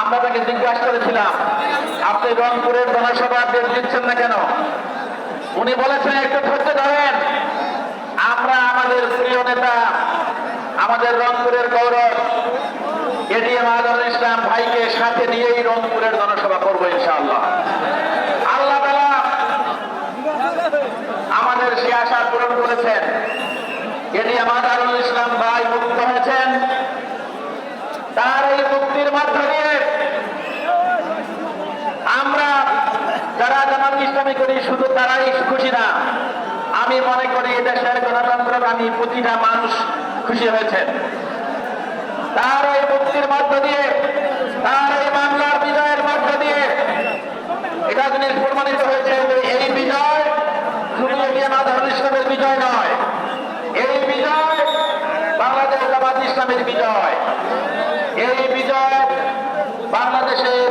আমরা তাকে জিজ্ঞাসা করেছিলাম, আপনি রংপুরের জনসভা ডেট দিচ্ছেন না কেন? উনি বলেছেন, একটু ধৈর্য ধরেন। আমরা আমাদের প্রিয় নেতা, আমাদের রংপুরের গৌরব, এডিএম আজহারুল ইসলাম ভাইকে সাথে নিয়েই রংপুরের জনসভা করব ইনশাআল্লাহ। আল্লাহ আমাদের সে আশা পূরণ করেছেন। এডিএম আজহারুল ইসলাম ভাই মুক্ত হয়েছেন। তার এই মুক্তির মাধ্যমে আমরা যারা জামাত ইসলামী করি, শুধু তারাই খুশি না। আমি মনে করি দেশের গণতন্ত্র আমি প্রতিটা মানুষ খুশি হয়েছেন তার এই মুক্তির মধ্য দিয়ে, তার এই মামলার বিজয়ের মধ্য দিয়ে, এটা জিনিস প্রমাণিত হয়েছে যে এই বিজয় শুধু মাধারুল ইসলামের বিজয় নয়। এই বিজয় বাংলাদেশ জামাত ইসলামের বিজয়। এই বিজয় বাংলাদেশের